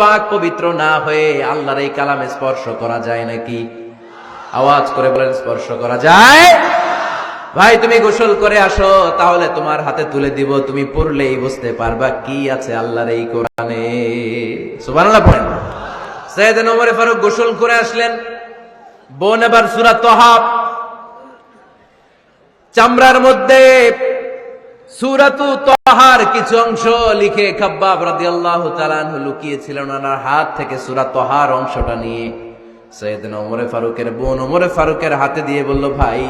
পাক পবিত্র না হয়ে আল্লাহর এই কালামে স্পর্শ করা যায় নাকি? আওয়াজ করে বলেন, স্পর্শ করা যায়। ভাই, তুমি গোসল করে আসো, তাহলে তোমার হাতে তুলে দিব। তুমি পড়লেই বুঝতে পারবা কি আছে আল্লাহর এই কোরআনে। সুবহানাল্লাহ ফারুক গোসল করে আসলেন। বোন এবার সূরা তহা চামড়ার মধ্যে সুরাতু তহার কিছু অংশ লিখে খাব্বাব রাদিয়াল্লাহু তাআলা আনহু লুকিয়েছিলেন ওনার হাত থেকে সুরা তহার অংশটা নিয়ে। সৈয়দনা ওমরে ফারুকের বোন ওমরে ফারুকের হাতে দিয়ে বলল, ভাই,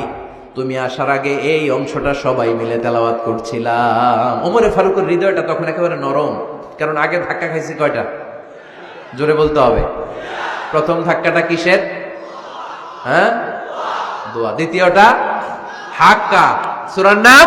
তুমি আসার আগে এই অংশটা সবাই মিলে তেলাওয়াত করছিলাম। ওমরে ফারুকের হৃদয়টা তখন একেবারে নরম, কারণ আগে ধাক্কা খাইছি কয়টা? জোরে বলতে হবে। প্রথম ধাক্কাটা কিসের? হ্যাঁ? দোয়া। দ্বিতীয়টা হাক্কা সুরার নাম?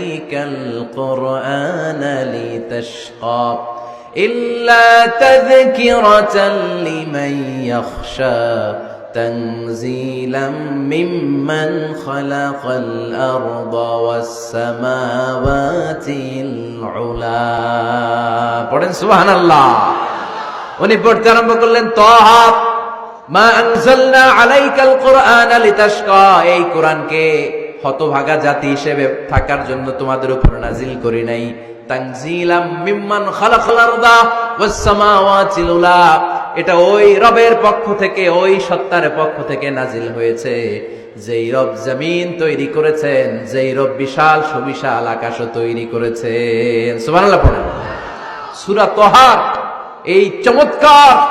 القرآن لتشقى إلا تذكرة لمن يخشى تنزيلا ممن خلق الأرض والسماوات العلا পড়েন সুবহান আল্লাহ উনি পড়তে আরম্ভ করলেন তহা মা আনজালনা আলাইকাল কোরআন লিতাশকা এই কোরআনকে হতভাগা জাতি হিসেবে থাকার জন্য তোমাদের উপর নাজিল করি নাই। এটা ওই রবের পক্ষ থেকে, ওই সত্তার পক্ষ থেকে নাজিল হয়েছে। যেই রব জমিন তৈরি করেছেন, যেই রব বিশাল সুবিশাল আকাশও তৈরি করেছেন। সূরা এই চমৎকার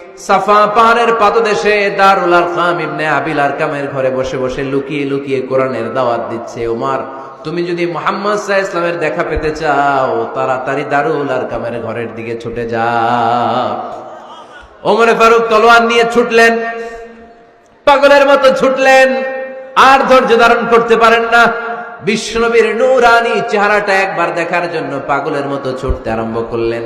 সাফা পাহাড়ের পাদদেশে দারুল আরকাম ইবনে আবিল আরকামের ঘরে বসে বসে লুকিয়ে লুকিয়ে কোরআনের দাওয়াত দিচ্ছে ওমার। তুমি যদি মোহাম্মদ সাহা ইসলামের দেখা পেতে চাও, তাড়াতাড়ি দারুল আরকামের ঘরের দিকে ছুটে যাও ওমরে ফারুক তলোয়ার নিয়ে ছুটলেন, পাগলের মতো ছুটলেন, আর ধৈর্য ধারণ করতে পারেন না। বিশ্বনবীর নূরানি চেহারাটা একবার দেখার জন্য পাগলের মতো ছুটতে আরম্ভ করলেন।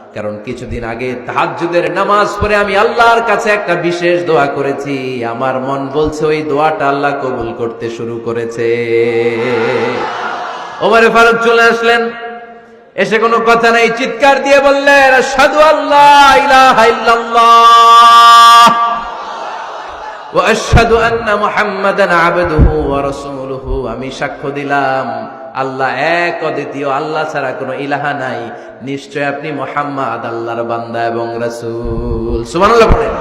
কারণ কিছুদিন আগে তাহাজুদের নামাজ পড়ে আমি আল্লাহর কাছে একটা বিশেষ দোয়া করেছি। আমার মন বলছে ওই দোয়াটা আল্লাহ কবুল করতে শুরু করেছে। ওমারে ফারুক চলে আসলেন। এসে কোনো কথা নেই, চিৎকার দিয়ে বললেন সাধু আল্লাহ আমি সাক্ষ্য দিলাম। আল্লাহ এক অদ্বিতীয়, আল্লাহ ছাড়া কোনো ইলাহা নাই। নিশ্চয় আপনি মোহাম্মদ, আল্লাহর বান্দা এবং রাসুল। সুমান পড়েন